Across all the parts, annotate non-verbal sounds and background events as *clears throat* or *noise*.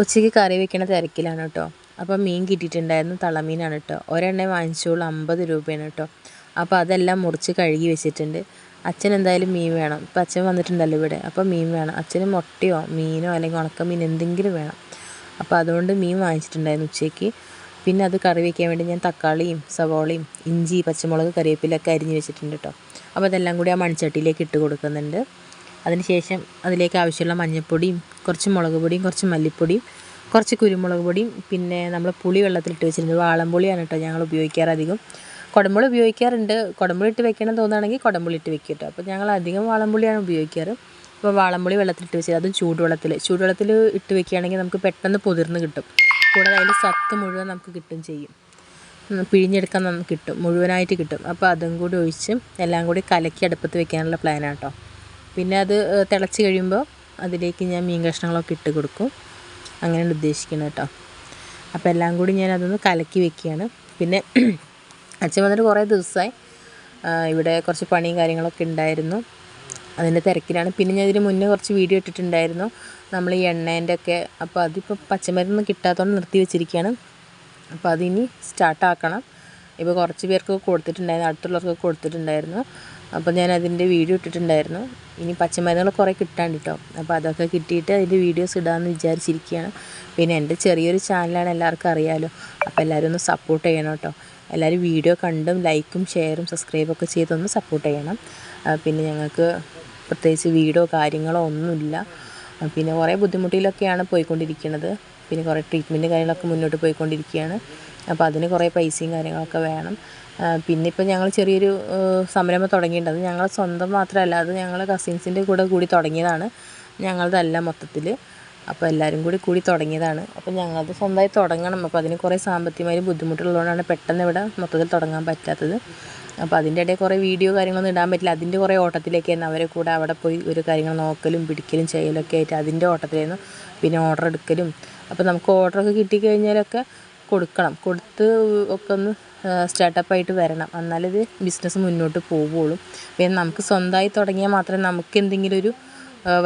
ഉച്ചയ്ക്ക് കറി വെക്കണ തിരക്കിലാണ് കേട്ടോ. അപ്പോൾ മീൻ കിട്ടിയിട്ടുണ്ടായിരുന്നു തളമീനാണ് കേട്ടോ. ഒരെണ്ണം വാങ്ങിച്ചോളൂ അമ്പത് രൂപയാണ് കേട്ടോ. അപ്പോൾ അതെല്ലാം മുറിച്ച് കഴുകി വെച്ചിട്ടുണ്ട്. അച്ഛൻ എന്തായാലും മീൻ വേണം. ഇപ്പം അച്ഛൻ വന്നിട്ടുണ്ടല്ലോ ഇവിടെ. അപ്പോൾ മീൻ വേണം. അച്ഛന് മുട്ടയോ മീനോ അല്ലെങ്കിൽ ഉണക്ക മീൻ എന്തെങ്കിലും വേണം. അപ്പോൾ അതുകൊണ്ട് മീൻ വാങ്ങിച്ചിട്ടുണ്ടായിരുന്നു ഉച്ചയ്ക്ക്. പിന്നെ അത് കറി വെക്കാൻ വേണ്ടി ഞാൻ തക്കാളിയും സവോളയും ഇഞ്ചി പച്ചമുളക് കറിവേപ്പിലൊക്കെ അരിഞ്ഞ് വെച്ചിട്ടുണ്ട് കേട്ടോ. അപ്പോൾ അതെല്ലാം കൂടി ആ മൺചട്ടിയിലേക്ക് ഇട്ട് കൊടുക്കുന്നുണ്ട്. അതിനുശേഷം അതിലേക്ക് ആവശ്യമുള്ള മഞ്ഞൾപ്പൊടിയും കുറച്ച് മുളക് പൊടിയും കുറച്ച് മല്ലിപ്പൊടിയും കുറച്ച് കുരുമുളക് പൊടിയും പിന്നെ നമ്മൾ പുളി വെള്ളത്തിലിട്ട് വെച്ചിട്ടുണ്ട്. വാളംപുളിയാണ് കേട്ടോ ഞങ്ങൾ ഉപയോഗിക്കാറ് അധികം. കുടമ്പുളി ഉപയോഗിക്കാറുണ്ട്. കുടമ്പുളി ഇട്ട് വെക്കണം തോന്നുകയാണെങ്കിൽ കുടമ്പുളി ഇട്ട് വെക്കും കേട്ടോ. അപ്പോൾ ഞങ്ങൾ അധികം വാളംപുളിയാണ് ഉപയോഗിക്കാറ്. അപ്പോൾ വാളംപുളി വെള്ളത്തിലിട്ട് വെച്ചത് അതും ചൂടുവെള്ളത്തിൽ ചൂടുവെള്ളത്തിൽ ഇട്ട് വെക്കുകയാണെങ്കിൽ നമുക്ക് പെട്ടെന്ന് പുതിർന്ന് കിട്ടും. കൂടാതെ അതിൽ സത്ത് മുഴുവൻ നമുക്ക് കിട്ടും ചെയ്യും. പിഴിഞ്ഞെടുക്കാൻ നമുക്ക് കിട്ടും. മുഴുവനായിട്ട് കിട്ടും. അപ്പോൾ അതും കൂടി ഒഴിച്ച് എല്ലാം കൂടി കലക്കി അടുപ്പത്ത് വെക്കാനുള്ള പ്ലാനാണ് കേട്ടോ. പിന്നെ അത് തിളച്ച് കഴിയുമ്പോൾ അതിലേക്ക് ഞാൻ മീൻ കഷ്ണങ്ങളൊക്കെ ഇട്ട് കൊടുക്കും. അങ്ങനെയാണ് ഉദ്ദേശിക്കുന്നത് കേട്ടോ. അപ്പോൾ എല്ലാം കൂടി ഞാൻ അതൊന്ന് കലക്കി വെക്കുകയാണ്. പിന്നെ *clears throat* അച്ഛൻ വന്നിട്ട് കുറേ ദിവസമായി ഇവിടെ കുറച്ച് പണിയും കാര്യങ്ങളൊക്കെ ഉണ്ടായിരുന്നു. അതിന്റെ തിരക്കിലാണ്. പിന്നെ ഞാൻ ഇതിന് മുന്നേ കുറച്ച് വീഡിയോ ഇട്ടിട്ടുണ്ടായിരുന്നു. നമ്മൾ ഈ എണ്ണേന്റെ ഒക്കെ അപ്പോൾ അതിപ്പോൾ പച്ചമരുന്ന് കിട്ടാത്തതുകൊണ്ട് നിർത്തി വെച്ചിരിക്കുകയാണ്. അപ്പോൾ അതിനി സ്റ്റാർട്ടാക്കണം ഇപ്പോൾ കുറച്ച് പേർക്ക് കൊടുത്തിട്ടുണ്ടായിരുന്നു. അടുത്തുള്ളവർക്ക് കൊടുത്തിട്ടുണ്ടായിരുന്നു. അപ്പോൾ ഞാൻ അതിന്റെ വീഡിയോ ഇട്ടിട്ടുണ്ടായിരുന്നു. ഇനി പച്ചമരുന്നുകൾ കുറേ കിട്ടാണ്ട് കേട്ടോ അപ്പോൾ അതൊക്കെ കിട്ടിയിട്ട് അതിന്റെ വീഡിയോസ് ഇടാമെന്ന് വിചാരിച്ചിരിക്കുകയാണ്. പിന്നെ എന്റെ ചെറിയൊരു ചാനലാണ് എല്ലാവർക്കും അറിയാമല്ലോ അപ്പോൾ എല്ലാവരും ഒന്ന് സപ്പോർട്ട് ചെയ്യണം കേട്ടോ എല്ലാവരും വീഡിയോ കണ്ടും ലൈക്കും ഷെയറും സബ്സ്ക്രൈബും ഒക്കെ ചെയ്തൊന്ന് സപ്പോർട്ട് ചെയ്യണം. പിന്നെ ഞങ്ങൾക്ക് പ്രത്യേകിച്ച് വീഡിയോ കാര്യങ്ങളോ ഒന്നുമില്ല. പിന്നെ കുറേ ബുദ്ധിമുട്ടിലൊക്കെയാണ് പോയിക്കൊണ്ടിരിക്കുന്നത്. പിന്നെ കുറേ ട്രീറ്റ്മെന്റ് കാര്യങ്ങളൊക്കെ മുന്നോട്ട് പോയിക്കൊണ്ടിരിക്കുകയാണ്. അപ്പോൾ അതിന് കുറേ പൈസയും കാര്യങ്ങളൊക്കെ വേണം. പിന്നെ ഇപ്പോൾ ഞങ്ങൾ ചെറിയൊരു സംരംഭം തുടങ്ങിയിട്ടുണ്ട്. ഞങ്ങൾ സ്വന്തം മാത്രമല്ല അത് ഞങ്ങൾ കസിൻസിന്റെ കൂടെ കൂടി തുടങ്ങിയതാണ്. ഞങ്ങളതല്ല മൊത്തത്തിൽ അപ്പോൾ എല്ലാവരും കൂടി കൂടി തുടങ്ങിയതാണ്. അപ്പോൾ ഞങ്ങളത് സ്വന്തമായി തുടങ്ങണം. അപ്പോൾ അതിന് കുറേ സാമ്പത്തികമായി ബുദ്ധിമുട്ടുള്ളതുകൊണ്ടാണ് പെട്ടെന്ന് ഇവിടെ മൊത്തത്തിൽ തുടങ്ങാൻ പറ്റാത്തത്. അപ്പോൾ അതിന്റെ ഇടയിൽ കുറേ വീഡിയോ കാര്യങ്ങളൊന്നും ഇടാൻ പറ്റില്ല. അതിന്റെ കുറേ ഓട്ടത്തിലേക്കായിരുന്നു അവരെ കൂടെ അവിടെ പോയി ഒരു കാര്യങ്ങൾ നോക്കലും പിടിക്കലും ചെയ്യലൊക്കെ ആയിട്ട് അതിന്റെ ഓട്ടത്തിലായിരുന്നു. പിന്നെ ഓർഡർ എടുക്കലും. അപ്പോൾ നമുക്ക് ഓർഡറൊക്കെ കിട്ടിക്കഴിഞ്ഞാലൊക്കെ കൊടുക്കണം. കൊടുത്ത് ഒക്കെ ഒന്ന് സ്റ്റാർട്ടപ്പായിട്ട് വരണം. എന്നാലിത് ബിസിനസ് മുന്നോട്ട് പോവുകയുള്ളൂ. പിന്നെ നമുക്ക് സ്വന്തമായി തുടങ്ങിയാൽ മാത്രമേ നമുക്ക് എന്തെങ്കിലും ഒരു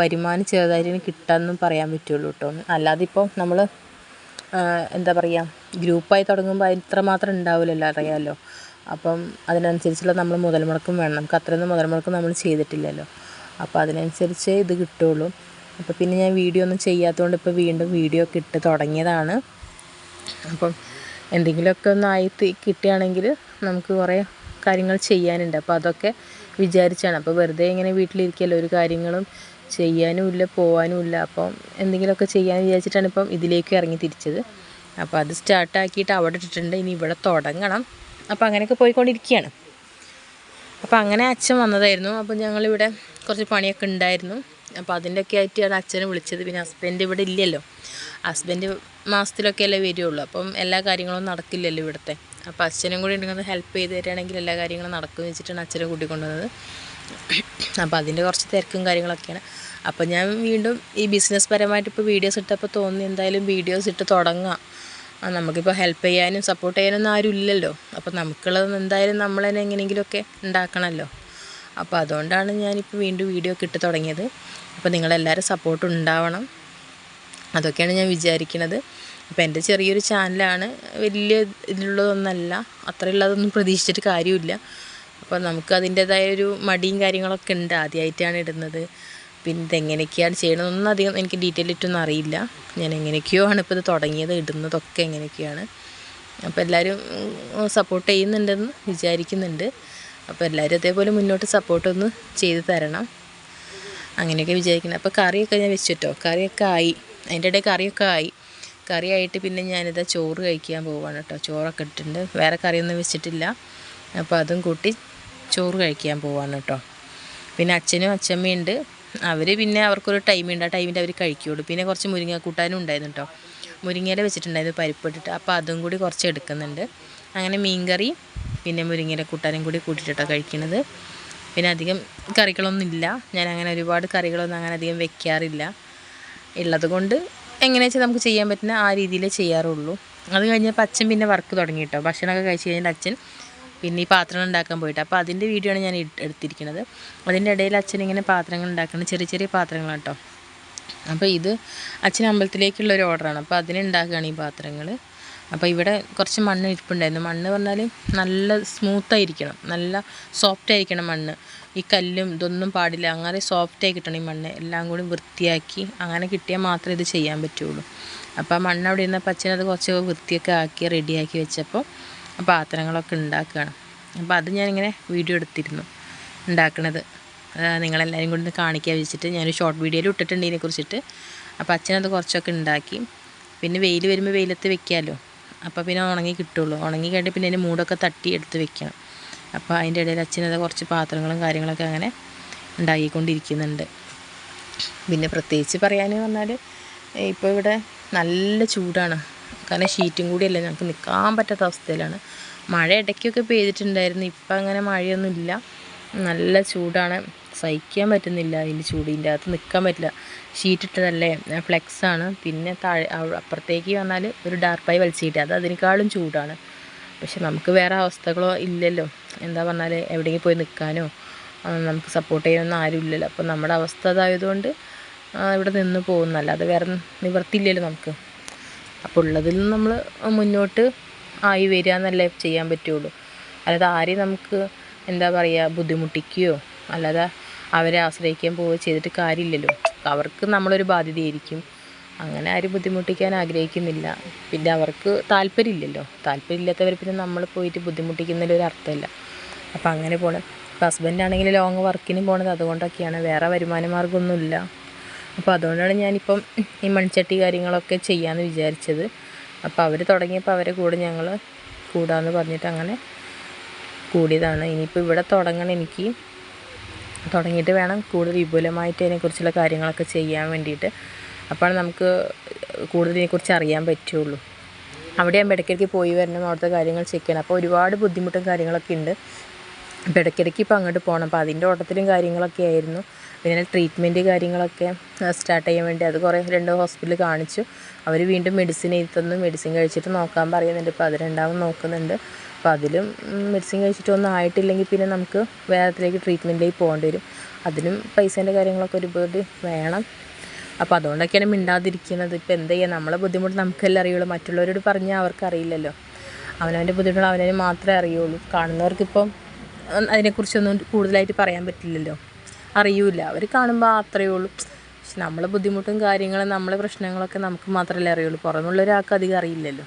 വരുമാനം ചെറുതായിട്ട് കിട്ടാമെന്നും പറയാൻ പറ്റുള്ളൂ കേട്ടോ. അല്ലാതെ ഇപ്പോൾ നമ്മൾ എന്താ പറയുക ഗ്രൂപ്പായി തുടങ്ങുമ്പോൾ അതിന് ഇത്ര മാത്രം ഉണ്ടാവില്ലല്ലോ അറിയാമല്ലോ. അപ്പം അതിനനുസരിച്ചുള്ള നമ്മൾ മുതൽ മുടക്കും വേണം. നമുക്ക് അത്രയൊന്നും മുതൽ മുടക്കും നമ്മൾ ചെയ്തിട്ടില്ലല്ലോ. അപ്പോൾ അതിനനുസരിച്ച് ഇത് കിട്ടുള്ളൂ അപ്പോൾ പിന്നെ ഞാൻ വീഡിയോ ഒന്നും ചെയ്യാത്തതുകൊണ്ട് ഇപ്പോൾ വീണ്ടും വീഡിയോ ഒക്കെ ഇട്ട് തുടങ്ങിയതാണ്. അപ്പം എന്തെങ്കിലുമൊക്കെ ഒന്ന് ആയി തി- കിട്ടുകയാണെങ്കിൽ നമുക്ക് കുറേ കാര്യങ്ങൾ ചെയ്യാനുണ്ട്. അപ്പോൾ അതൊക്കെ വിചാരിച്ചാണ്. അപ്പോൾ വെറുതെ ഇങ്ങനെ വീട്ടിലിരിക്കല്ലോ? ഒരു കാര്യങ്ങളും ചെയ്യാനുമില്ല ഇല്ല അപ്പോൾ എന്തെങ്കിലുമൊക്കെ ചെയ്യാൻ വിചാരിച്ചിട്ടാണ് ഇപ്പം ഇതിലേക്ക് ഇറങ്ങി തിരിച്ചത്. അപ്പോൾ അത് സ്റ്റാർട്ടാക്കിയിട്ട് അവിടെ ഇട്ടിട്ടുണ്ട്. ഇനി ഇവിടെ തുടങ്ങണം. അപ്പോൾ അങ്ങനെയൊക്കെ പോയിക്കൊണ്ടിരിക്കുകയാണ്. അപ്പോൾ അങ്ങനെ അച്ഛൻ വന്നതായിരുന്നു. അപ്പോൾ ഞങ്ങളിവിടെ കുറച്ച് പണിയൊക്കെ ഉണ്ടായിരുന്നു. അപ്പോൾ അതിന്റെയൊക്കെ ആയിട്ടാണ് അച്ഛനെ വിളിച്ചത്. പിന്നെ ഹസ്ബൻഡ് ഇവിടെ ഇല്ലല്ലോ. ഹസ്ബൻഡ് മാസത്തിലൊക്കെ അല്ലേ വരുള്ളൂ. അപ്പം എല്ലാ കാര്യങ്ങളും നടക്കില്ലല്ലോ ഇവിടുത്തെ. അപ്പോൾ അച്ഛനും കൂടി ഉണ്ടെങ്കിൽ ഹെൽപ്പ് ചെയ്ത് തരികയാണെങ്കിൽ എല്ലാ കാര്യങ്ങളും നടക്കുമെന്ന് വെച്ചിട്ടാണ് അച്ഛനെ കൂട്ടിക്കൊണ്ടുവന്നത്. അപ്പോൾ അതിന്റെ കുറച്ച് തിരക്കും കാര്യങ്ങളൊക്കെയാണ്. അപ്പോൾ ഞാൻ വീണ്ടും ഈ ബിസിനസ് പരമായിട്ട് ഇപ്പോൾ വീഡിയോസ് ഇട്ടപ്പോൾ തോന്നി എന്തായാലും വീഡിയോസ് ഇട്ട് തുടങ്ങാം. നമുക്കിപ്പോൾ ഹെൽപ്പ് ചെയ്യാനും സപ്പോർട്ട് ചെയ്യാനൊന്നും ആരും ഇല്ലല്ലോ. അപ്പോൾ നമുക്കുള്ളത് എന്തായാലും നമ്മൾ തന്നെ എങ്ങനെയെങ്കിലുമൊക്കെ ഉണ്ടാക്കണമല്ലോ അപ്പോൾ അതുകൊണ്ടാണ് ഞാനിപ്പോൾ വീണ്ടും വീഡിയോ ഒക്കെ ഇട്ട് തുടങ്ങിയത്. അപ്പോൾ നിങ്ങളെല്ലാവരും സപ്പോർട്ട് ഉണ്ടാവണം. അതൊക്കെയാണ് ഞാൻ വിചാരിക്കുന്നത് അപ്പോൾ എന്റെ ചെറിയൊരു ചാനലാണ്. വലിയ ഇതിലുള്ളതൊന്നല്ല. അത്രയുള്ളതൊന്നും പ്രതീക്ഷിച്ചിട്ട് കാര്യമില്ല. അപ്പോൾ നമുക്ക് അതിന്റേതായ ഒരു മടിയും കാര്യങ്ങളൊക്കെ ഉണ്ട്. ആദ്യമായിട്ടാണ് ഇടുന്നത്. പിന്നെ ഇതെങ്ങനെയൊക്കെയാണ് ചെയ്യണതൊന്നും അധികം എനിക്ക് ഡീറ്റെയിൽ ഇട്ടൊന്നും അറിയില്ല. ഞാൻ എങ്ങനെയൊക്കെയോ ആണ് ഇപ്പോൾ ഇത് തുടങ്ങിയത്. ഇടുന്നതൊക്കെ എങ്ങനെയൊക്കെയാണ്. അപ്പോൾ എല്ലാവരും സപ്പോർട്ട് ചെയ്യുന്നുണ്ടെന്ന് വിചാരിക്കുന്നുണ്ട്. അപ്പോൾ എല്ലാവരും അതേപോലെ മുന്നോട്ട് സപ്പോർട്ടൊന്ന് ചെയ്ത് തരണം. അങ്ങനെയൊക്കെ വിചാരിക്കുന്നത് അപ്പോൾ കറിയൊക്കെ ഞാൻ വെച്ചിട്ടോ? കറിയൊക്കെ ആയി. അതിന്റെ ഇടയിൽ കറിയൊക്കെ ആയി. കറി ആയിട്ട് പിന്നെ ഞാനിതാ ചോറ് കഴിക്കാൻ പോവാണ് കേട്ടോ. ചോറൊക്കെ ഇട്ടിട്ടുണ്ട്. വേറെ കറിയൊന്നും വെച്ചിട്ടില്ല. അപ്പോൾ അതും കൂട്ടി ചോറ് കഴിക്കാൻ പോവാണ് കേട്ടോ. പിന്നെ അച്ഛനും അച്ഛമ്മയുണ്ട് അവർ പിന്നെ അവർക്കൊരു ടൈമുണ്ട് ആ ടൈമിന്റെ അവർ കഴിക്കുകയുള്ളൂ പിന്നെ കുറച്ച് മുരിങ്ങ കൂട്ടാനും ഉണ്ടായിരുന്നു കേട്ടോ. മുരിങ്ങയില വെച്ചിട്ടുണ്ടായിരുന്നു പരിപ്പിട്ടിട്ട് അപ്പോൾ അതും കൂടി കുറച്ച് എടുക്കുന്നുണ്ട്. അങ്ങനെ മീൻകറി പിന്നെ മുരിങ്ങയില കൂട്ടാനും കൂടി കൂട്ടിയിട്ടാണ് കഴിക്കുന്നത് പിന്നെ അധികം കറികളൊന്നും ഇല്ല. ഞാൻ അങ്ങനെ ഒരുപാട് കറികളൊന്നും അങ്ങനെ അധികം വെക്കാറില്ല. ഉള്ളത് കൊണ്ട് എങ്ങനെയാ വെച്ചാൽ നമുക്ക് ചെയ്യാൻ പറ്റുന്ന ആ രീതിയിലേ ചെയ്യാറുള്ളൂ. അത് കഴിഞ്ഞപ്പോൾ അച്ഛൻ പിന്നെ വർക്ക് തുടങ്ങി കേട്ടോ ഭക്ഷണമൊക്കെ കഴിച്ച് കഴിഞ്ഞിട്ട് അച്ഛൻ പിന്നെ ഈ പാത്രങ്ങൾ ഉണ്ടാക്കാൻ പോയിട്ട്. അപ്പോൾ അതിന്റെ വീഡിയോ ആണ് ഞാൻ എടുത്തിരിക്കുന്നത്. അതിന്റെ ഇടയിൽ അച്ഛൻ ഇങ്ങനെ പാത്രങ്ങൾ ഉണ്ടാക്കുന്നത് ചെറിയ ചെറിയ പാത്രങ്ങളാണ് കേട്ടോ അപ്പോൾ ഇത് അച്ഛൻ അമ്പലത്തിലേക്കുള്ള ഒരു ഓർഡറാണ് അപ്പോൾ അതിനുണ്ടാക്കുകയാണ് ഈ പാത്രങ്ങൾ. അപ്പോൾ ഇവിടെ കുറച്ച് മണ്ണ് ഇരിപ്പുണ്ടായിരുന്നു. മണ്ണ് പറഞ്ഞാൽ നല്ല സ്മൂത്തായിരിക്കണം നല്ല സോഫ്റ്റ് ആയിരിക്കണം മണ്ണ്. ഈ കല്ലും ഇതൊന്നും പാടില്ല. അങ്ങനെ സോഫ്റ്റായി കിട്ടണം ഈ മണ്ണ്. എല്ലാം കൂടി വൃത്തിയാക്കി അങ്ങനെ കിട്ടിയാൽ മാത്രമേ ഇത് ചെയ്യാൻ പറ്റുള്ളൂ. അപ്പോൾ ആ മണ്ണ് അവിടെ ഇരുന്നപ്പോൾ അച്ഛനത് കുറച്ച് വൃത്തിയൊക്കെ ആക്കി റെഡിയാക്കി വെച്ചപ്പോൾ പാത്രങ്ങളൊക്കെ ഉണ്ടാക്കുകയാണ്. അപ്പോൾ അത് ഞാനിങ്ങനെ വീഡിയോ എടുത്തിരുന്നു ഉണ്ടാക്കണത്. നിങ്ങളെല്ലാവരും കൂടി ഒന്ന് കാണിക്കാൻ വെച്ചിട്ട് ഞാനൊരു ഷോർട്ട് വീഡിയോയിൽ ഇട്ടിട്ടുണ്ട് ഇതിനെക്കുറിച്ചിട്ട് അപ്പോൾ അച്ഛനത് കുറച്ചൊക്കെ ഉണ്ടാക്കി. പിന്നെ വെയിൽ വരുമ്പോൾ വെയിലത്ത് വെക്കാമല്ലോ അപ്പോൾ പിന്നെ ഉണങ്ങി കിട്ടുള്ളൂ. ഉണങ്ങി കഴിഞ്ഞിട്ട് പിന്നെ അതിന്റെ മൂടൊക്കെ തട്ടി എടുത്ത് വെക്കണം. അപ്പോൾ അതിന്റെ ഇടയിൽ അച്ഛനത് കുറച്ച് പാത്രങ്ങളും കാര്യങ്ങളൊക്കെ അങ്ങനെ ഉണ്ടാക്കിക്കൊണ്ടിരിക്കുന്നുണ്ട്. പിന്നെ പ്രത്യേകിച്ച് പറയാൻ പറഞ്ഞാൽ ഇപ്പോൾ ഇവിടെ നല്ല ചൂടാണ്. കാരണം ഷീറ്റും കൂടിയല്ല ഞങ്ങൾക്ക് നിൽക്കാൻ പറ്റാത്ത അവസ്ഥയിലാണ്. മഴ ഇടയ്ക്കൊക്കെ പെയ്തിട്ടുണ്ടായിരുന്നു. ഇപ്പം അങ്ങനെ മഴയൊന്നുമില്ല. നല്ല ചൂടാണ്. സഹിക്കാൻ പറ്റുന്നില്ല അതിന്റെ ചൂടിന്റെ അകത്ത് നിൽക്കാൻ പറ്റില്ല. ഷീറ്റ് ഇട്ടതല്ലേ? ഫ്ലെക്സാണ്. പിന്നെ താഴെ അപ്പുറത്തേക്ക് വന്നാൽ ഒരു ഡാർപ്പായി വലിച്ചിട്ട്. അത് അതിനേക്കാളും ചൂടാണ്. പക്ഷെ നമുക്ക് വേറെ അവസ്ഥകളോ ഇല്ലല്ലോ. എന്താ പറഞ്ഞാൽ എവിടെയെങ്കിലും പോയി നിൽക്കാനോ നമുക്ക് സപ്പോർട്ട് ചെയ്യാനൊന്നും ആരും ഇല്ലല്ലോ. അപ്പോൾ നമ്മുടെ അവസ്ഥ അതായതുകൊണ്ട് ഇവിടെ നിന്ന് പോകുന്നല്ല അത് വേറെ നിവർത്തിയില്ലല്ലോ നമുക്ക്. അപ്പോൾ ഉള്ളതിൽ നമ്മൾ മുന്നോട്ട് ആയി വരിക എന്നല്ലേ ചെയ്യാൻ പറ്റുള്ളൂ. അല്ലാതെ ആരെയും നമുക്ക് എന്താ പറയുക ബുദ്ധിമുട്ടിക്കുകയോ അല്ലാതെ അവരെ ആശ്രയിക്കാൻ പോവുകയോ ചെയ്തിട്ട് കാര്യമില്ലല്ലോ. അവർക്ക് നമ്മളൊരു ബാധ്യതയായിരിക്കും. അങ്ങനെ ആരും ബുദ്ധിമുട്ടിക്കാൻ ആഗ്രഹിക്കുന്നില്ല. പിന്നെ അവർക്ക് താല്പര്യമില്ലല്ലോ. താല്പര്യമില്ലാത്തവർ പിന്നെ നമ്മൾ പോയിട്ട് ബുദ്ധിമുട്ടിക്കുന്നതിൽ ഒരു അർത്ഥമില്ല. അപ്പം അങ്ങനെ പോകണം ഇപ്പം ഹസ്ബൻഡാണെങ്കിൽ ലോങ് വർക്കിന് പോണത് അതുകൊണ്ടൊക്കെയാണ്. വേറെ വരുമാന മാർഗമൊന്നുമില്ല അപ്പോൾ അതുകൊണ്ടാണ് ഞാനിപ്പം ഈ മൺചട്ടി കാര്യങ്ങളൊക്കെ ചെയ്യാമെന്ന് വിചാരിച്ചത്. അപ്പോൾ അവർ തുടങ്ങിയപ്പോൾ അവരെ കൂടെ ഞങ്ങൾ കൂടാമെന്ന് പറഞ്ഞിട്ട് അങ്ങനെ കൂടിയതാണ്. ഇനിയിപ്പോൾ ഇവിടെ തുടങ്ങണം എനിക്ക്. തുടങ്ങിയിട്ട് വേണം കൂടുതൽ വിപുലമായിട്ട് അതിനെക്കുറിച്ചുള്ള കാര്യങ്ങളൊക്കെ ചെയ്യാൻ വേണ്ടിയിട്ട്. അപ്പോൾ നമുക്ക് കൂടുതൽ ഇതിനെക്കുറിച്ച് അറിയാൻ പറ്റുള്ളൂ. അവിടെ ആകുമ്പോൾ ഇടയ്ക്കിടയ്ക്ക് പോയി വരണം അവിടുത്തെ കാര്യങ്ങൾ ചെക്ക് ചെയ്യണം. അപ്പോൾ ഒരുപാട് ബുദ്ധിമുട്ടും കാര്യങ്ങളൊക്കെ ഉണ്ട് അപ്പോൾ ഇടയ്ക്കിടയ്ക്ക് ഇപ്പോൾ അങ്ങോട്ട് പോകണം അപ്പോൾ അതിന്റെ ഓട്ടത്തിലും കാര്യങ്ങളൊക്കെ ആയിരുന്നു. പിന്നെ ട്രീറ്റ്മെന്റ് കാര്യങ്ങളൊക്കെ സ്റ്റാർട്ട് ചെയ്യാൻ വേണ്ടി അത് കുറേ രണ്ട് ഹോസ്പിറ്റലിൽ കാണിച്ചു. അവർ വീണ്ടും മെഡിസിൻ എഴുതി തന്നു. മെഡിസിൻ കഴിച്ചിട്ട് നോക്കാൻ പറയുന്നുണ്ട്. ഇപ്പോൾ അത് രണ്ടാമത് നോക്കുന്നുണ്ട്. അപ്പോൾ അതിലും മെഡിസിൻ കഴിച്ചിട്ടൊന്നും ആയിട്ടില്ലെങ്കിൽ പിന്നെ നമുക്ക് വേറെ ട്രീറ്റ്മെന്റിലേക്ക് പോകേണ്ടി വരും. അതിനും പൈസേന്റെ കാര്യങ്ങളൊക്കെ ഒരുപാട് വേണം. അപ്പോൾ അതുകൊണ്ടൊക്കെയാണ് മിണ്ടാതിരിക്കുന്നത്. ഇപ്പോൾ എന്ത് ചെയ്യുക നമ്മളെ ബുദ്ധിമുട്ട് നമുക്കല്ലേ അറിയുള്ളൂ. മറ്റുള്ളവരോട് പറഞ്ഞാൽ അവർക്കറിയില്ലല്ലോ അവനവന്റെ ബുദ്ധിമുട്ടുകൾ അവനവന് മാത്രമേ അറിയുള്ളൂ. കാണുന്നവർക്കിപ്പം അതിനെക്കുറിച്ചൊന്നും കൂടുതലായിട്ട് പറയാൻ പറ്റില്ലല്ലോ. അറിയൂല അവർ കാണുമ്പോൾ അത്രയേ ഉള്ളൂ. പക്ഷെ നമ്മളെ ബുദ്ധിമുട്ടും കാര്യങ്ങളും നമ്മളെ പ്രശ്നങ്ങളൊക്കെ നമുക്ക് മാത്രമല്ലേ അറിയുള്ളൂ. പുറമുള്ള ഒരാൾക്ക് അധികം അറിയില്ലല്ലോ.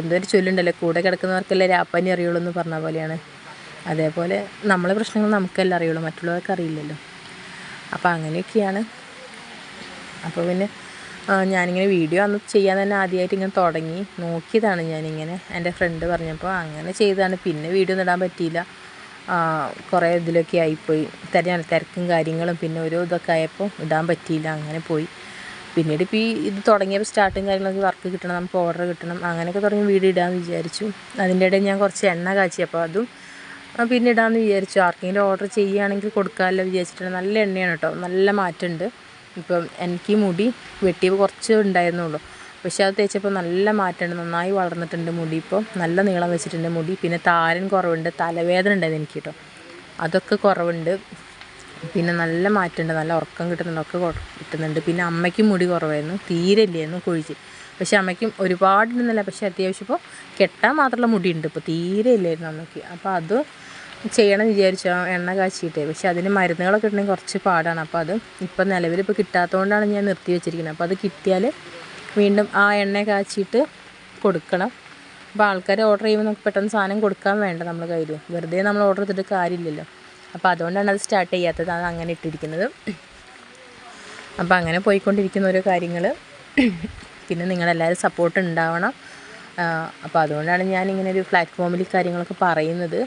എന്തൊരു ചൊല്ലുണ്ടല്ലോ. കൂടെ കിടക്കുന്നവർക്കല്ലേ രാപ്പനി അറിയുള്ളൂ എന്ന് പറഞ്ഞ പോലെയാണ്. അതേപോലെ നമ്മളെ പ്രശ്നങ്ങൾ നമുക്കല്ലേ അറിയുള്ളൂ. മറ്റുള്ളവർക്ക് അറിയില്ലല്ലോ. അപ്പോൾ അങ്ങനെയൊക്കെയാണ് അപ്പോൾ പിന്നെ ഞാനിങ്ങനെ വീഡിയോ അന്ന് ചെയ്യാൻ തന്നെ ആദ്യമായിട്ട് ഇങ്ങനെ തുടങ്ങി. നോക്കിയതാണ് ഞാനിങ്ങനെ. എന്റെ ഫ്രണ്ട് പറഞ്ഞപ്പോൾ അങ്ങനെ ചെയ്തതാണ്. പിന്നെ വീഡിയോ ഒന്നും ഇടാൻ പറ്റിയില്ല. കുറേ ഇതിലൊക്കെ ആയിപ്പോയി. തിരഞ്ഞാൽ തിരക്കും കാര്യങ്ങളും പിന്നെ ഓരോ ഇതൊക്കെ ആയപ്പോൾ ഇടാൻ പറ്റിയില്ല. അങ്ങനെ പോയി. പിന്നീട് ഇപ്പോൾ ഈ ഇത് തുടങ്ങിയപ്പോൾ സ്റ്റാർട്ടും കാര്യങ്ങളൊക്കെ വർക്ക് കിട്ടണം നമുക്ക് ഓർഡർ കിട്ടണം അങ്ങനെയൊക്കെ തുടങ്ങി വീഡിയോ ഇടാമെന്ന് വിചാരിച്ചു. അതിന്റെ ഇടയിൽ ഞാൻ കുറച്ച് എണ്ണ കാച്ചി. അപ്പോൾ അതും പിന്നെ ഇടാമെന്ന് വിചാരിച്ചു. ആർക്കെങ്കിലും ഓർഡർ ചെയ്യുകയാണെങ്കിൽ കൊടുക്കാമല്ലോ വിചാരിച്ചിട്ടുണ്ട് നല്ല എണ്ണയാണ് കേട്ടോ. നല്ല മാറ്റമുണ്ട്. ഇപ്പം എനിക്ക് മുടി വെട്ടിയപ്പോൾ കുറച്ച് ഉണ്ടായിരുന്നുള്ളൂ. പക്ഷേ അത് തേച്ചപ്പോൾ നല്ല മാറ്റമുണ്ട്. നന്നായി വളർന്നിട്ടുണ്ട് മുടി ഇപ്പോൾ നല്ല നീളം വെച്ചിട്ടുണ്ട് മുടി. പിന്നെ താരൻ കുറവുണ്ട്. തലവേദന ഉണ്ടായിരുന്നു എനിക്ക് കേട്ടോ. അതൊക്കെ കുറവുണ്ട്. പിന്നെ നല്ല മാറ്റമുണ്ട്. നല്ല ഉറക്കം കിട്ടുന്നുണ്ട്. ഒക്കെ കിട്ടുന്നുണ്ട്. പിന്നെ അമ്മയ്ക്കും മുടി കുറവായിരുന്നു. തീരെ ഇല്ലായിരുന്നു കൊഴിച്ച് പക്ഷേ അമ്മയ്ക്കും ഒരുപാട് പക്ഷേ പക്ഷെ അത്യാവശ്യം ഇപ്പോൾ കെട്ടാൻ മാത്രമുള്ള മുടിയുണ്ട്. ഇപ്പോൾ തീരെ ഇല്ലായിരുന്നു അമ്മയ്ക്ക്. അപ്പോൾ അത് ചെയ്യണം വിചാരിച്ചു. എണ്ണ കാച്ചിയിട്ടേ. പക്ഷെ അതിന് മരുന്നുകളൊക്കെ ഉണ്ടെങ്കിൽ കുറച്ച് പാടാണ്. അപ്പോൾ അത് ഇപ്പം നിലവിൽ ഇപ്പോൾ കിട്ടാത്തതുകൊണ്ടാണ് ഞാൻ നിർത്തി വെച്ചിരിക്കുന്നത്. അപ്പോൾ അത് കിട്ടിയാൽ വീണ്ടും ആ എണ്ണ കാച്ചിയിട്ട് കൊടുക്കണം. അപ്പോൾ ആൾക്കാർ ഓർഡർ ചെയ്യുമ്പോൾ നമുക്ക് പെട്ടെന്ന് സാധനം കൊടുക്കാൻ വേണ്ട നമ്മൾ കയ്യിൽ. വെറുതെ നമ്മൾ ഓർഡർ ചെയ്തിട്ട് കാര്യമില്ലല്ലോ. അപ്പോൾ അതുകൊണ്ടാണ് അത് സ്റ്റാർട്ട് ചെയ്യാത്തത്. അത് അങ്ങനെ ഇട്ടിരിക്കുന്നത്. അപ്പോൾ അങ്ങനെ പോയിക്കൊണ്ടിരിക്കുന്ന ഓരോ കാര്യങ്ങൾ. പിന്നെ നിങ്ങളെല്ലാവരും സപ്പോർട്ട് ഉണ്ടാവണം. അപ്പോൾ അതുകൊണ്ടാണ് ഞാൻ ഇങ്ങനെ ഒരു പ്ലാറ്റ്ഫോമിൽ കാര്യങ്ങളൊക്കെ പറയുന്നത്.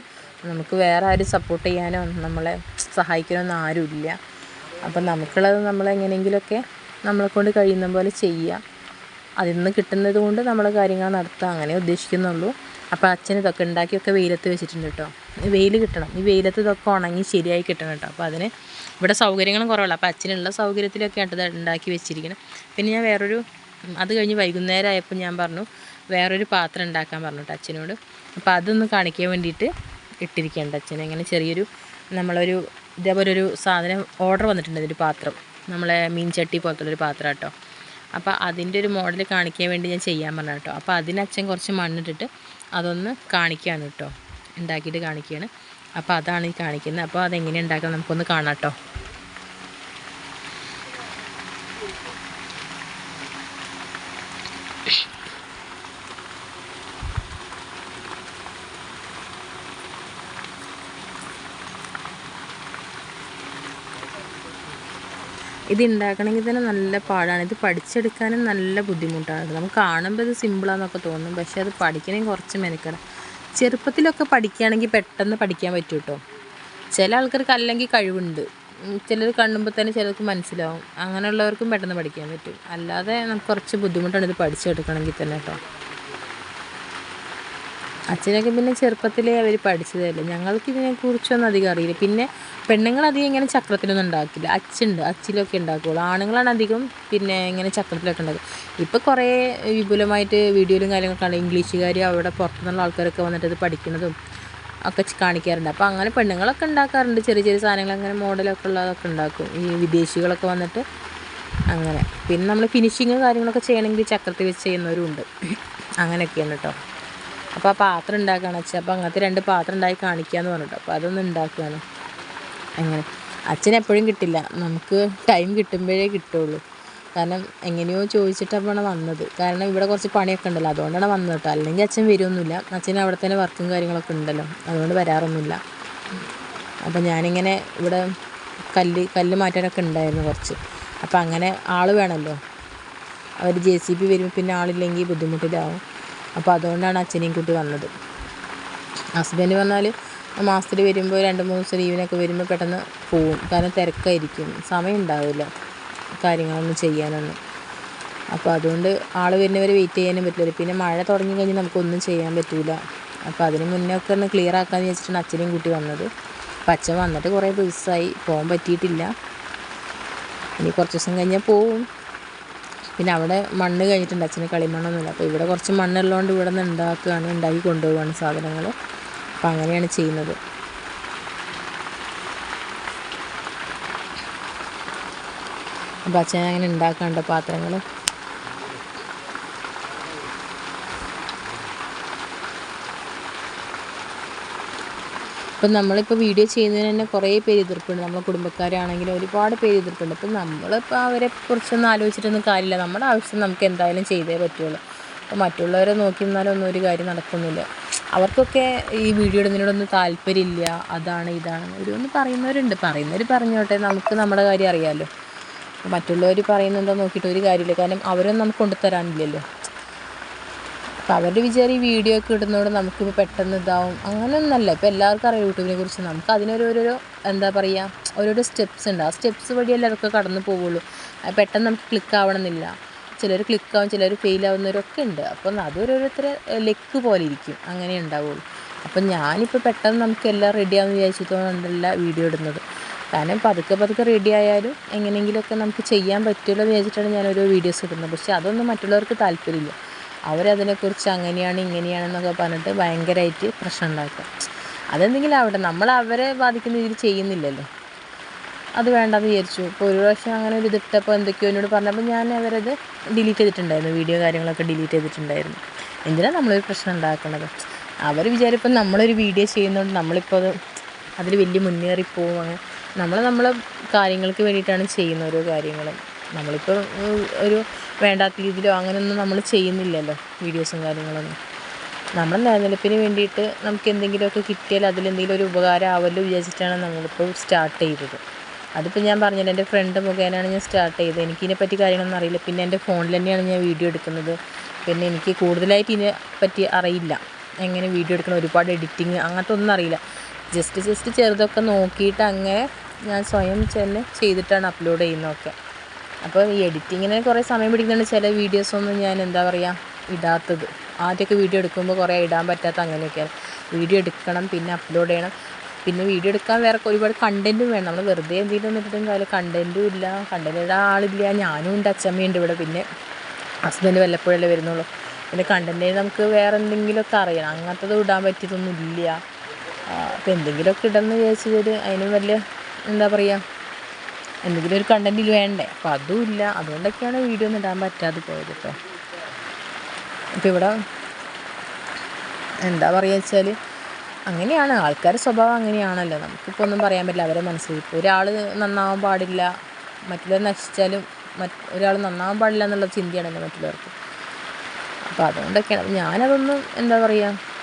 നമുക്ക് വേറെ ആരും സപ്പോർട്ട് ചെയ്യാനോ നമ്മളെ സഹായിക്കാനോ ഒന്നും ആരുമില്ല. അപ്പം നമുക്കുള്ളത് നമ്മൾ നമ്മളെ കൊണ്ട് കഴിയുന്ന പോലെ ചെയ്യുക അതിൽ നിന്ന് കിട്ടുന്നത് കൊണ്ട് നമ്മൾ കാര്യങ്ങൾ നടത്തുക അങ്ങനെ ഉദ്ദേശിക്കുന്നുള്ളൂ. അപ്പോൾ അച്ഛൻ ഇതൊക്കെ ഉണ്ടാക്കിയൊക്കെ വെയിലത്ത് വെച്ചിട്ടുണ്ട് കേട്ടോ വെയിൽ കിട്ടണം. ഈ വെയിലത്ത് ഇതൊക്കെ ഉണങ്ങി ശരിയായി കിട്ടണം കേട്ടോ അപ്പോൾ അതിന് ഇവിടെ സൗകര്യങ്ങളും കുറവല്ല അപ്പോൾ അച്ഛനുള്ള സൗകര്യത്തിലൊക്കെ ആയിട്ട് ഇത് ഉണ്ടാക്കി വെച്ചിരിക്കണം. പിന്നെ ഞാൻ വേറൊരു അത് കഴിഞ്ഞ് വൈകുന്നേരം ആയപ്പോൾ ഞാൻ പറഞ്ഞു വേറൊരു പാത്രം ഉണ്ടാക്കാൻ പറഞ്ഞു കേട്ടോ അച്ഛനോട്. അപ്പോൾ അതൊന്ന് കാണിക്കാൻ വേണ്ടിയിട്ട് ഇട്ടിരിക്കേണ്ട അച്ഛൻ അങ്ങനെ ചെറിയൊരു നമ്മളൊരു ഇതേപോലെ ഒരു സാധനം ഓർഡർ വന്നിട്ടുണ്ട് ഒരു പാത്രം. നമ്മളെ മീൻ ചട്ടി പോലത്തുള്ളൊരു പാത്രം കേട്ടോ. അപ്പോൾ അതിന്റെ ഒരു മോഡൽ കാണിക്കാൻ വേണ്ടി ഞാൻ ചെയ്യാൻ പറഞ്ഞ കേട്ടോ. അപ്പോൾ അതിന് അച്ഛൻ കുറച്ച് മണ്ണിട്ടിട്ട് അതൊന്ന് കാണിക്കുകയാണ് കേട്ടോ. ഉണ്ടാക്കിയിട്ട് കാണിക്കുകയാണ് അപ്പോൾ അതാണ് ഈ കാണിക്കുന്നത്. അപ്പോൾ അതെങ്ങനെ ഉണ്ടാക്കാൻ നമുക്കൊന്ന് കാണാം കേട്ടോ. ഇത് ഉണ്ടാക്കണമെങ്കിൽ തന്നെ നല്ല പാടാണ്. ഇത് പഠിച്ചെടുക്കാനും നല്ല ബുദ്ധിമുട്ടാണ്. നമുക്ക് കാണുമ്പോൾ ഇത് സിമ്പിളാന്നൊക്കെ തോന്നും. പക്ഷേ അത് പഠിക്കണമെങ്കിൽ കുറച്ച് മെനക്കണം ചെറുപ്പത്തിലൊക്കെ പഠിക്കുകയാണെങ്കിൽ പെട്ടെന്ന് പഠിക്കാൻ പറ്റും കേട്ടോ ചില ആൾക്കാർക്ക് അല്ലെങ്കിൽ കഴിവുണ്ട്. ചിലർ കാണുമ്പോൾ തന്നെ ചിലർക്ക് മനസ്സിലാവും. അങ്ങനെയുള്ളവർക്കും പെട്ടെന്ന് പഠിക്കാൻ പറ്റും. അല്ലാതെ നമുക്ക് കുറച്ച് ബുദ്ധിമുട്ടാണ് ഇത് പഠിച്ചെടുക്കണമെങ്കിൽ തന്നെ കേട്ടോ അച്ഛനൊക്കെ പിന്നെ ചെറുപ്പത്തിലേ അവർ പഠിച്ചതല്ലേ. ഞങ്ങൾക്ക് ഇതിനെക്കുറിച്ചൊന്നും അധികം അറിയില്ല. പിന്നെ പെണ്ണുങ്ങൾ അധികം ഇങ്ങനെ ചക്രത്തിലൊന്നും ഉണ്ടാക്കില്ല അച്ഛനുണ്ട് അച്ചിലൊക്കെ ഉണ്ടാക്കുകയുള്ളൂ ആണുങ്ങളാണ് അധികം പിന്നെ ഇങ്ങനെ ചക്രത്തിലൊക്കെ ഉണ്ടാക്കുക. ഇപ്പോൾ കുറേ വിപുലമായിട്ട് വീഡിയോയിലും കാര്യങ്ങളൊക്കെ ഇംഗ്ലീഷുകാർ അവിടെ പുറത്തുനിന്നുള്ള ആൾക്കാരൊക്കെ വന്നിട്ട് അത് പഠിക്കുന്നതും ഒക്കെ കാണിക്കാറുണ്ട്. അപ്പോൾ അങ്ങനെ പെണ്ണുങ്ങളൊക്കെ ഉണ്ടാക്കാറുണ്ട്. ചെറിയ ചെറിയ സാധനങ്ങൾ അങ്ങനെ മോഡലൊക്കെ ഉള്ളതൊക്കെ ഉണ്ടാക്കും. ഈ വിദേശികളൊക്കെ വന്നിട്ട് അങ്ങനെ. പിന്നെ നമ്മൾ ഫിനിഷിങ് കാര്യങ്ങളൊക്കെ ചെയ്യണമെങ്കിൽ ചക്രത്തിൽ വെച്ച് ചെയ്യുന്നവരും ഉണ്ട്. അങ്ങനെയൊക്കെയാണ് കേട്ടോ അപ്പോൾ ആ പാത്രം ഉണ്ടാക്കുകയാണ് അച്ഛൻ അപ്പോൾ അങ്ങനത്തെ രണ്ട് പാത്രം ഉണ്ടാക്കി കാണിക്കാമെന്ന് പറഞ്ഞിട്ട്. അപ്പോൾ അതൊന്ന് ഉണ്ടാക്കുകയാണ് അങ്ങനെ. അച്ഛൻ എപ്പോഴും കിട്ടില്ല. നമുക്ക് ടൈം കിട്ടുമ്പോഴേ കിട്ടുള്ളൂ. കാരണം എങ്ങനെയോ ചോദിച്ചിട്ടാണ് വന്നത്. കാരണം ഇവിടെ കുറച്ച് പണിയൊക്കെ ഉണ്ടല്ലോ. അതുകൊണ്ടാണ് വന്നത് കേട്ടോ. അല്ലെങ്കിൽ അച്ഛൻ വരുമൊന്നുമില്ല അച്ഛൻ അവിടെ തന്നെ വർക്കും കാര്യങ്ങളൊക്കെ ഉണ്ടല്ലോ. അതുകൊണ്ട് വരാറൊന്നുമില്ല. അപ്പോൾ ഞാനിങ്ങനെ ഇവിടെ കല്ല് കല്ല് മാറ്റാനൊക്കെ ഉണ്ടായിരുന്നു കുറച്ച്. അപ്പോൾ അങ്ങനെ ആൾ വേണമല്ലോ. അവർ ജെ സി ബി വരുമ്പോൾ പിന്നെ ആളില്ലെങ്കിൽ ബുദ്ധിമുട്ടിലാവും. അപ്പോൾ അതുകൊണ്ടാണ് അച്ഛനെയും കൂട്ടി വന്നത്. ഹസ്ബൻഡ് പറഞ്ഞാൽ മാസത്തിൽ വരുമ്പോൾ രണ്ട് മൂന്ന് ദിവസം ലീവിനൊക്കെ വരുമ്പോൾ പെട്ടെന്ന് പോവും. കാരണം തിരക്കായിരിക്കും. സമയം ഉണ്ടാവില്ല കാര്യങ്ങളൊന്നും ചെയ്യാനൊന്നും. അപ്പോൾ അതുകൊണ്ട് ആൾ വരുന്നവരെ വെയിറ്റ് ചെയ്യാനും പറ്റില്ല. പിന്നെ മഴ തുടങ്ങി കഴിഞ്ഞാൽ നമുക്കൊന്നും ചെയ്യാൻ പറ്റില്ല അപ്പോൾ അതിന് മുന്നേ ഒക്കെ ഒന്ന് ക്ലിയർ ആക്കാമെന്ന് വെച്ചിട്ടാണ് അച്ഛനെയും കൂട്ടി വന്നത്. അപ്പം അച്ഛൻ വന്നിട്ട് കുറേ ദിവസമായി പോകാൻ പറ്റിയിട്ടില്ല. ഇനി കുറച്ച് ദിവസം കഴിഞ്ഞാൽ പോവും. പിന്നെ അവിടെ മണ്ണ് കഴിഞ്ഞിട്ടുണ്ട്. അച്ഛന് കളിമണ്ണൊന്നുമില്ല. അപ്പോൾ ഇവിടെ കുറച്ച് മണ്ണുള്ളതുകൊണ്ട് ഇവിടെ നിന്ന് ഉണ്ടാക്കുകയാണ് ഉണ്ടാക്കി കൊണ്ടുപോവുകയാണ് സാധനങ്ങൾ. അപ്പോൾ അങ്ങനെയാണ് ചെയ്യുന്നത്. അപ്പോൾ അച്ഛൻ അങ്ങനെ ഉണ്ടാക്കാണ്ട് പാത്രങ്ങൾ. ഇപ്പം നമ്മളിപ്പോൾ വീഡിയോ ചെയ്യുന്നതിന് തന്നെ കുറേ പേര് എതിർപ്പുണ്ട്. നമ്മളെ കുടുംബക്കാരാണെങ്കിലും ഒരുപാട് പേര് എതിർപ്പുണ്ട്. അപ്പം നമ്മളിപ്പോൾ അവരെ കുറിച്ചൊന്നും ആലോചിച്ചിട്ടൊന്നും കാര്യമില്ല. നമ്മുടെ ആവശ്യം നമുക്ക് എന്തായാലും ചെയ്തേ പറ്റുള്ളൂ. അപ്പോൾ മറ്റുള്ളവരെ നോക്കി നിന്നാലൊന്നും ഒരു കാര്യം നടക്കുന്നില്ല. അവർക്കൊക്കെ ഈ വീഡിയോ ഇടുന്നതിനോടൊന്നും താല്പര്യമില്ല. അതാണ് ഇതാണ്. ഒരു ഒന്ന് പറയുന്നവരുണ്ട്. പറയുന്നവർ പറഞ്ഞോട്ടെ. നമുക്ക് നമ്മുടെ കാര്യം അറിയാമല്ലോ മറ്റുള്ളവർ പറയുന്നുണ്ടോ നോക്കിയിട്ട് ഒരു കാര്യമില്ല. കാരണം അവരൊന്നും നമുക്ക് കൊണ്ടുതരാനില്ലല്ലോ അപ്പോൾ അവരുടെ വിചാരം ഈ വീഡിയോ ഒക്കെ ഇടുന്നതുകൊണ്ട് നമുക്കിപ്പോൾ പെട്ടെന്ന് ഇതാവും. അങ്ങനെയൊന്നല്ല ഇപ്പോൾ എല്ലാവർക്കും അറിയാം യൂട്യൂബിനെ കുറിച്ച്. നമുക്ക് അതിനൊരോരോ എന്താ പറയുക ഓരോരോ സ്റ്റെപ്സ് ഉണ്ട്. ആ സ്റ്റെപ്സ് വഴി എല്ലാവർക്കും കടന്നു പോവുള്ളൂ. പെട്ടെന്ന് നമുക്ക് ക്ലിക്ക് ആവണമെന്നില്ല. ചിലർ ക്ലിക്ക് ആവും ചിലർ ഫെയിൽ ആവുന്നവരൊക്കെ ഉണ്ട്. അപ്പം അതൊരോരുത്തരെ ലെക്ക് പോലെ ഇരിക്കും. അങ്ങനെ ഉണ്ടാവുള്ളൂ. അപ്പം ഞാനിപ്പോൾ പെട്ടെന്ന് നമുക്ക് എല്ലാം റെഡിയാണെന്ന് വിചാരിച്ചതുകൊണ്ടല്ല വീഡിയോ ഇടുന്നത്. കാരണം പതുക്കെ പതുക്കെ റെഡി ആയാലും എങ്ങനെയെങ്കിലുമൊക്കെ നമുക്ക് ചെയ്യാൻ പറ്റുമല്ലോ എന്ന് വിചാരിച്ചിട്ടാണ് ഓരോ വീഡിയോസ് ഇടുന്നത്. പക്ഷേ അതൊന്നും മറ്റുള്ളവർക്ക് താല്പര്യമില്ല. അവരതിനെക്കുറിച്ച് അങ്ങനെയാണ് ഇങ്ങനെയാണെന്നൊക്കെ പറഞ്ഞിട്ട് ഭയങ്കരമായിട്ട് പ്രശ്നം ഉണ്ടാക്കുക. അതെന്തെങ്കിലും ആവട്ടെ നമ്മൾ അവരെ ബാധിക്കുന്ന രീതിയിൽ ചെയ്യുന്നില്ലല്ലോ. അത് വേണ്ടെന്ന് വിചാരിച്ചു. ഇപ്പോൾ ഒരു പ്രാവശ്യം അങ്ങനെ ഒരു ഇതിട്ടപ്പോൾ എന്തൊക്കെയോ എന്നോട് പറഞ്ഞപ്പോൾ ഞാൻ അവരത് ഡിലീറ്റ് ചെയ്തിട്ടുണ്ടായിരുന്നു. വീഡിയോ കാര്യങ്ങളൊക്കെ ഡിലീറ്റ് ചെയ്തിട്ടുണ്ടായിരുന്നു. എന്തിനാണ് നമ്മളൊരു പ്രശ്നം ഉണ്ടാക്കുന്നത്? അവർ വിചാരിപ്പം നമ്മളൊരു വീഡിയോ ചെയ്യുന്നതുകൊണ്ട് നമ്മളിപ്പോൾ അത് അതിൽ വലിയ മുന്നേറിപ്പോവും. അങ്ങനെ നമ്മൾ നമ്മളെ കാര്യങ്ങൾക്ക് വേണ്ടിയിട്ടാണ് ചെയ്യുന്ന ഓരോ കാര്യങ്ങളും. നമ്മളിപ്പോൾ ഒരു വേണ്ടാത്ത രീതിയിലോ അങ്ങനെയൊന്നും നമ്മൾ ചെയ്യുന്നില്ലല്ലോ വീഡിയോസും കാര്യങ്ങളൊന്നും. നമ്മുടെ നിലനിൽപ്പിന് വേണ്ടിയിട്ട് നമുക്ക് എന്തെങ്കിലുമൊക്കെ കിട്ടിയാൽ അതിലെന്തെങ്കിലും ഒരു ഉപകാരം ആവല്ലോ വിചാരിച്ചിട്ടാണ് നമ്മളിപ്പോൾ സ്റ്റാർട്ട് ചെയ്തത്. അതിപ്പോൾ ഞാൻ പറഞ്ഞല്ലോ എന്റെ ഫ്രണ്ട് മുഖേനയാണ് ഞാൻ സ്റ്റാർട്ട് ചെയ്തത്. എനിക്കിതിനെപ്പറ്റി കാര്യങ്ങളൊന്നും അറിയില്ല. പിന്നെ എന്റെ ഫോണിൽ തന്നെയാണ് ഞാൻ വീഡിയോ എടുക്കുന്നത്. പിന്നെ എനിക്ക് കൂടുതലായിട്ട് ഇതിനെ പറ്റി അറിയില്ല. എങ്ങനെ വീഡിയോ എടുക്കണം ഒരുപാട് എഡിറ്റിങ് അങ്ങനത്തെ ഒന്നും അറിയില്ല. ജസ്റ്റ് ജസ്റ്റ് ചെറുതൊക്കെ നോക്കിയിട്ട് അങ്ങനെ ഞാൻ സ്വയം തന്നെ ചെയ്തിട്ടാണ് അപ്ലോഡ് ചെയ്യുന്നതൊക്കെ. അപ്പോൾ ഈ എഡിറ്റിങ്ങിന് കുറേ സമയം പിടിക്കുന്നുണ്ട്. ചില വീഡിയോസൊന്നും ഞാൻ എന്താ പറയുക ഇടാത്തത്. ആദ്യമൊക്കെ വീഡിയോ എടുക്കുമ്പോൾ കുറേ ഇടാൻ പറ്റാത്ത അങ്ങനെയൊക്കെയാണ്. വീഡിയോ എടുക്കണം പിന്നെ അപ്ലോഡ് ചെയ്യണം. പിന്നെ വീഡിയോ എടുക്കാൻ വേറെ ഒരുപാട് കണ്ടന്റും വേണം. നമ്മൾ വെറുതെ എന്തെങ്കിലും ഒന്നും കാര്യം കണ്ടന്റും ഇല്ല. കണ്ടന്റ് ഇടാൻ ആളില്ല. ഞാനും ഉണ്ട് അച്ഛമ്മയുണ്ട് ഇവിടെ. പിന്നെ ഹസ്ബൻഡ് വല്ലപ്പോഴല്ലേ വരുന്നുള്ളൂ. പിന്നെ കണ്ടന്റ് നമുക്ക് വേറെ എന്തെങ്കിലുമൊക്കെ അറിയണം. അങ്ങനത്തത് ഇടാൻ പറ്റിയതൊന്നും ഇല്ല. അപ്പോൾ എന്തെങ്കിലുമൊക്കെ ഇടണമെന്ന് വിചാരിച്ചത് അതിനും വലിയ എന്താ പറയുക എന്തെങ്കിലും ഒരു കണ്ടന്റിൽ വേണ്ടേ? അപ്പോൾ അതും ഇല്ല. അതുകൊണ്ടൊക്കെയാണ് വീഡിയോ ഒന്നും ഇടാൻ പറ്റാതെ പോയത് കേട്ടോ അപ്പോൾ ഇവിടെ എന്താ പറയുക വെച്ചാൽ അങ്ങനെയാണ്. ആൾക്കാരുടെ സ്വഭാവം അങ്ങനെയാണല്ലോ. നമുക്കിപ്പോൾ ഒന്നും പറയാൻ പറ്റില്ല. അവരെ മനസ്സിൽ ഇപ്പോൾ ഒരാൾ നന്നാവാൻ പാടില്ല. മറ്റുള്ളവർ നശിച്ചാലും മറ്റ് ഒരാൾ നന്നാവാൻ പാടില്ല എന്നുള്ള ചിന്തയാണല്ലോ മറ്റുള്ളവർക്ക്. അപ്പോൾ അതുകൊണ്ടൊക്കെയാണ്. ഞാനതൊന്നും എന്താ പറയുക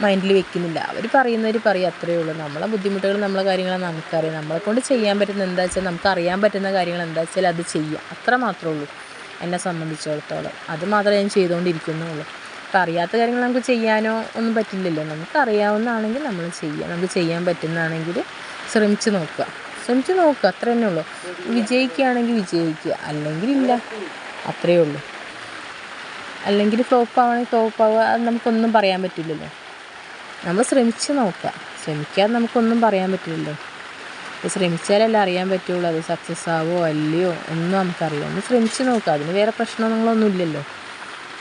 മൈൻഡിൽ വെക്കുന്നില്ല. അവർ പറയുന്നവർ പറയും അത്രയേ ഉള്ളൂ. നമ്മളെ ബുദ്ധിമുട്ടുകൾ നമ്മളെ കാര്യങ്ങൾ നമുക്കറിയാം. നമ്മളെ കൊണ്ട് ചെയ്യാൻ പറ്റുന്ന എന്താ വെച്ചാൽ നമുക്ക് അറിയാൻ പറ്റുന്ന കാര്യങ്ങൾ എന്താ വെച്ചാൽ അത് ചെയ്യാം. അത്ര മാത്രമേ ഉള്ളൂ എന്നെ സംബന്ധിച്ചിടത്തോളം. അത് മാത്രമേ ഞാൻ ചെയ്തുകൊണ്ടിരിക്കുന്നുള്ളൂ. അപ്പം അറിയാത്ത കാര്യങ്ങൾ നമുക്ക് ചെയ്യാനോ ഒന്നും പറ്റില്ലല്ലോ. നമുക്ക് അറിയാവുന്നതാണെങ്കിൽ നമ്മൾ ചെയ്യാം. നമുക്ക് ചെയ്യാൻ പറ്റുന്നതാണെങ്കിൽ ശ്രമിച്ച് നോക്കുക. ശ്രമിച്ച് നോക്കുക. അത്ര തന്നെ ഉള്ളൂ. വിജയിക്കുകയാണെങ്കിൽ വിജയിക്കുക. അല്ലെങ്കിൽ ഇല്ല. അത്രയേ ഉള്ളൂ. അല്ലെങ്കിൽ ഫ്ലോപ്പ് ആവണമെങ്കിൽ ഫ്ലോപ്പ് ആവുക. അത് നമുക്കൊന്നും പറയാൻ പറ്റില്ലല്ലോ. നമ്മൾ ശ്രമിച്ച് നോക്കുക ശ്രമിക്കാതെ നമുക്കൊന്നും പറയാൻ പറ്റില്ലല്ലോ. അപ്പോൾ ശ്രമിച്ചാലല്ലേ അറിയാൻ പറ്റുള്ളൂ അത് സക്സസ് ആവോ അല്ലയോ ഒന്നും നമുക്കറിയാം ഒന്ന് ശ്രമിച്ച് നോക്കുക അതിന് വേറെ പ്രശ്നങ്ങളൊന്നും ഇല്ലല്ലോ.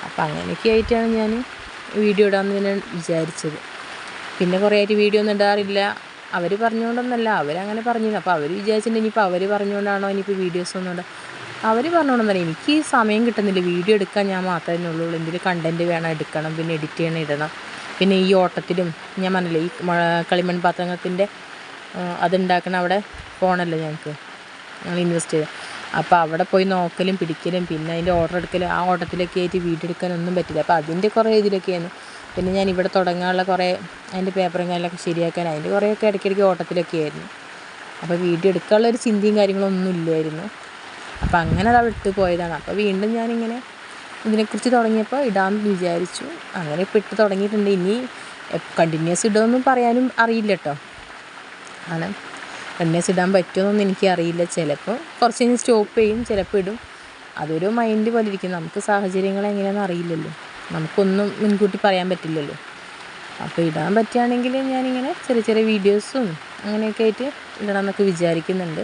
അപ്പോൾ അങ്ങനെയൊക്കെ ആയിട്ടാണ് ഞാൻ വീഡിയോ ഇടാമെന്ന് ഞാൻ വിചാരിച്ചത്. പിന്നെ കുറേ ആയിട്ട് വീഡിയോ ഒന്നും ഇടാറില്ല. അവർ പറഞ്ഞുകൊണ്ടൊന്നല്ല. അവരങ്ങനെ പറഞ്ഞു അപ്പോൾ അവർ വിചാരിച്ചിട്ടുണ്ട് ഇനിയിപ്പോൾ അവർ പറഞ്ഞുകൊണ്ടാണോ ഇനിയിപ്പോൾ വീഡിയോസ് ഒന്നും ഇടാം അവർ പറഞ്ഞുകൊണ്ടൊന്നല്ല. എനിക്ക് സമയം കിട്ടുന്നില്ല. വീഡിയോ എടുക്കാൻ ഞാൻ മാത്രമേ ഉള്ളൂ. എന്തെങ്കിലും കണ്ടന്റ് വേണം എടുക്കണം പിന്നെ എഡിറ്റ് ചെയ്യണം ഇടണം. പിന്നെ ഈ ഓട്ടത്തിലും ഞാൻ പറഞ്ഞില്ലേ ഈ കളിമൺ പാത്രത്തിന്റെ അതുണ്ടാക്കണ അവിടെ പോകണമല്ലോ ഞങ്ങൾക്ക്. ഞങ്ങൾ ഇൻവെസ്റ്റ് ചെയ്ത്. അപ്പോൾ അവിടെ പോയി നോക്കലും പിടിക്കലും പിന്നെ അതിന്റെ ഓർഡർ എടുക്കലും ആ ഓട്ടത്തിലൊക്കെ ആയിട്ട് വീഡിയോ എടുക്കാനൊന്നും പറ്റില്ല. അപ്പോൾ അതിന്റെ കുറേ ഇതിലൊക്കെയാണ് പിന്നെ ഞാൻ ഇവിടെ തുടങ്ങാനുള്ള കുറേ അതിന്റെ പേപ്പറും കാര്യങ്ങളൊക്കെ ശരിയാക്കാൻ അതിന്റെ കുറേയൊക്കെ ഇടയ്ക്കിടയ്ക്ക് ഓട്ടത്തിലൊക്കെ ആയിരുന്നു അപ്പോൾ വീഡിയോ എടുക്കാനുള്ള ഒരു ചിന്തയും കാര്യങ്ങളൊന്നും ഇല്ലായിരുന്നു. അപ്പോൾ അങ്ങനെ അത് വിട്ടു പോയതാണ്. അപ്പോൾ വീണ്ടും ഞാനിങ്ങനെ ഇതിനെക്കുറിച്ച് തുടങ്ങിയപ്പോൾ ഇടാമെന്ന് വിചാരിച്ചു. അങ്ങനെ ഇപ്പോൾ ഇട്ട് തുടങ്ങിയിട്ടുണ്ട്. ഇനി കണ്ടിന്യൂസ് ഇടുമെന്നും പറയാനും അറിയില്ല കേട്ടോ. ആണ്. കണ്ടിന്യൂസ് ഇടാൻ പറ്റുമെന്നൊന്നും എനിക്കറിയില്ല ചിലപ്പോൾ കുറച്ച് കഴിഞ്ഞ് സ്റ്റോപ്പ് ചെയ്യും ചിലപ്പോൾ ഇടും. അതൊരു മൈൻഡ് പോലെ ഇരിക്കും. നമുക്ക് സാഹചര്യങ്ങൾ എങ്ങനെയാണെന്ന് അറിയില്ലല്ലോ. നമുക്കൊന്നും മുൻകൂട്ടി പറയാൻ പറ്റില്ലല്ലോ. അപ്പോൾ ഇടാൻ പറ്റുകയാണെങ്കിൽ ഞാനിങ്ങനെ ചെറിയ ചെറിയ വീഡിയോസും അങ്ങനെയൊക്കെ ആയിട്ട് ഇടണമെന്നൊക്കെ വിചാരിക്കുന്നുണ്ട്.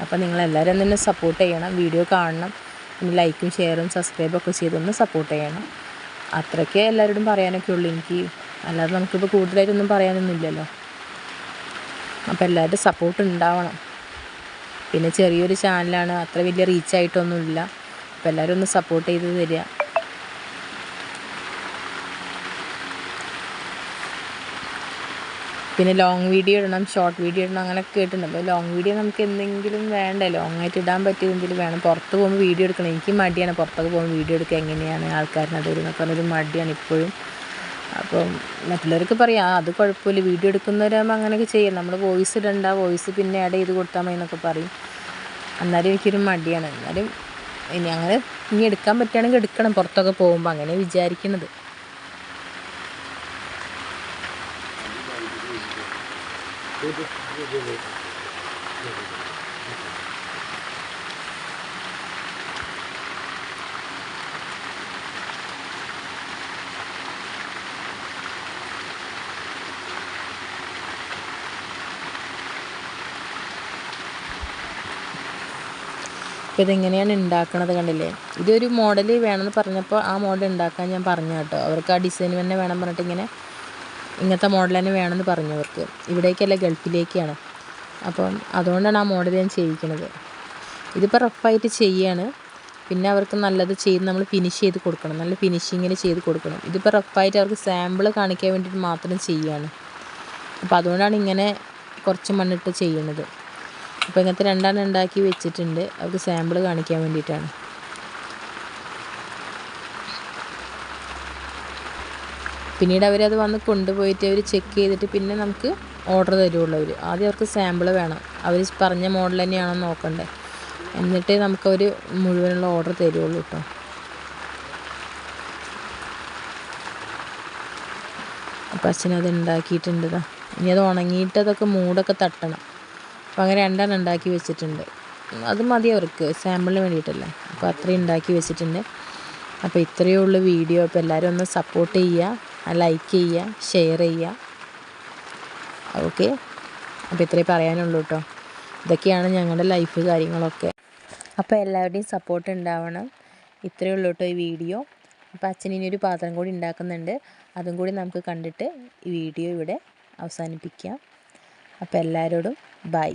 അപ്പോൾ നിങ്ങളെല്ലാവരും തന്നെ സപ്പോർട്ട് ചെയ്യണം വീഡിയോ കാണണം. പിന്നെ ലൈക്കും ഷെയറും സബ്സ്ക്രൈബും ഒക്കെ ചെയ്തൊന്ന് സപ്പോർട്ട് ചെയ്യണം. അത്രയ്ക്കേ എല്ലാവരോടും പറയാനൊക്കെ ഉള്ളൂ. എനിക്ക് അല്ലാതെ നമുക്കിപ്പോൾ കൂടുതലായിട്ടൊന്നും പറയാനൊന്നുമില്ലല്ലോ അപ്പോൾ എല്ലാവരുടെ സപ്പോർട്ട് ഉണ്ടാവണം. പിന്നെ ചെറിയൊരു ചാനലാണ് അത്ര വലിയ റീച്ചായിട്ടൊന്നുമില്ല അപ്പോൾ എല്ലാവരും ഒന്ന് സപ്പോർട്ട് ചെയ്ത് തരിക. പിന്നെ ലോങ് വീഡിയോ ഇടണം ഷോർട്ട് വീഡിയോ ഇടണം അങ്ങനെയൊക്കെ കേട്ടിട്ടുണ്ട്. അപ്പോൾ ലോങ് വീഡിയോ നമുക്ക് എന്തെങ്കിലും വേണ്ടേ? ലോങ് ആയിട്ട് ഇടാൻ പറ്റിയതെങ്കിലും വേണം. പുറത്ത് പോകുമ്പോൾ വീഡിയോ എടുക്കണം. എനിക്ക് മടിയാണ് പുറത്തൊക്കെ പോകുമ്പോൾ വീഡിയോ എടുക്കുക. എങ്ങനെയാണ് ആൾക്കാരുടെ ഇടയിൽ എന്നൊക്കെ പറഞ്ഞൊരു മടിയാണ് ഇപ്പോഴും. അപ്പം മറ്റുള്ളവർക്ക് പറയാം അത് കുഴപ്പമില്ല. വീഡിയോ എടുക്കുന്നവരാകുമ്പോൾ അങ്ങനെയൊക്കെ ചെയ്യാം നമ്മൾ വോയിസ് ഇടണ്ട. വോയിസ് പിന്നെ ആഡ് ചെയ്ത് കൊടുത്താൽ മതി എന്നൊക്കെ പറയും. എന്നാലും എനിക്കൊരു മടിയാണ്. എന്നാലും ഇനി അങ്ങനെ ഇനി എടുക്കാൻ പറ്റുകയാണെങ്കിൽ എടുക്കണം. പുറത്തൊക്കെ പോകുമ്പോൾ. അങ്ങനെ വിചാരിക്കുന്നത് അപ്പോൾ ഇതെങ്ങനെയാണ് ഉണ്ടാക്കണത് കണ്ടില്ലേ? ഇതൊരു മോഡൽ വേണമെന്ന് പറഞ്ഞപ്പോൾ ആ മോഡൽ ഉണ്ടാക്കാൻ ഞാൻ പറഞ്ഞു കേട്ടോ. അവർക്ക് ആ ഡിസൈൻ തന്നെ വേണം പറഞ്ഞിട്ട് ഇങ്ങനെ ഇങ്ങനത്തെ മോഡൽ തന്നെ വേണമെന്ന് പറഞ്ഞു അവർക്ക്. ഇവിടേക്കല്ല ഗൾഫിലേക്കാണ്. അപ്പം അതുകൊണ്ടാണ് ആ മോഡൽ ഞാൻ ചെയ്യിക്കുന്നത്. ഇതിപ്പോൾ റഫായിട്ട് ചെയ്യാണ്. പിന്നെ അവർക്ക് നല്ലത് ചെയ്ത് നമ്മൾ ഫിനിഷ് ചെയ്ത് കൊടുക്കണം. നല്ല ഫിനിഷിങ്ങിൽ ചെയ്ത് കൊടുക്കണം. ഇതിപ്പോൾ റഫായിട്ട് അവർക്ക് സാമ്പിൾ കാണിക്കാൻ വേണ്ടിയിട്ട് മാത്രം ചെയ്യാണ്. അപ്പോൾ അതുകൊണ്ടാണ് ഇങ്ങനെ കുറച്ച് മണ്ണിട്ട് ചെയ്യണത്. അപ്പോൾ ഇങ്ങനത്തെ രണ്ടെണ്ണം ഉണ്ടാക്കി വെച്ചിട്ടുണ്ട്. അവർക്ക് സാമ്പിൾ കാണിക്കാൻ വേണ്ടിയിട്ടാണ്. പിന്നീട് അവരത് വന്ന് കൊണ്ടുപോയിട്ട് അവർ ചെക്ക് ചെയ്തിട്ട് പിന്നെ നമുക്ക് ഓർഡർ തരുള്ളൂ അവർ ആദ്യം അവർക്ക് സാമ്പിൾ വേണം. അവർ പറഞ്ഞ മോഡൽ തന്നെയാണോ നോക്കണ്ടേ. എന്നിട്ടേ നമുക്കവർ മുഴുവനുള്ള ഓർഡർ തരുള്ളൂ കേട്ടോ അപ്പം അച്ഛനത് ഉണ്ടാക്കിയിട്ടുണ്ടതാ ഇനി അത് ഉണങ്ങിയിട്ട് അതൊക്കെ മൂടൊക്കെ തട്ടണം. അപ്പോൾ അങ്ങനെ രണ്ടെണ്ണം ഉണ്ടാക്കി വെച്ചിട്ടുണ്ട്. അത് മതി അവർക്ക്. സാമ്പിളിന് വേണ്ടിയിട്ടല്ലേ. അപ്പോൾ അത്രയും ഉണ്ടാക്കി വെച്ചിട്ടുണ്ട്. അപ്പോൾ ഇത്രയേ ഉള്ളൂ വീഡിയോ. അപ്പോൾ എല്ലാവരും ഒന്ന് സപ്പോർട്ട് ചെയ്യുക. ലൈക്ക് ചെയ്യുക ഷെയർ ചെയ്യുക. ഓക്കെ അപ്പോൾ ഇത്രയേ പറയാനുള്ളൂ കേട്ടോ ഇതൊക്കെയാണ് ഞങ്ങളുടെ ലൈഫ് കാര്യങ്ങളൊക്കെ. അപ്പോൾ എല്ലാവരുടെയും സപ്പോർട്ട് ഉണ്ടാവണം. ഇത്രയേ ഉള്ളൂ കേട്ടോ ഈ വീഡിയോ അപ്പോൾ ഇനി ഒരു പാത്രം കൂടി ഉണ്ടാക്കുന്നുണ്ട്. അതും കൂടി നമുക്ക് കണ്ടിട്ട് ഈ വീഡിയോ ഇവിടെ അവസാനിപ്പിക്കാം. അപ്പോൾ എല്ലാവരോടും ബൈ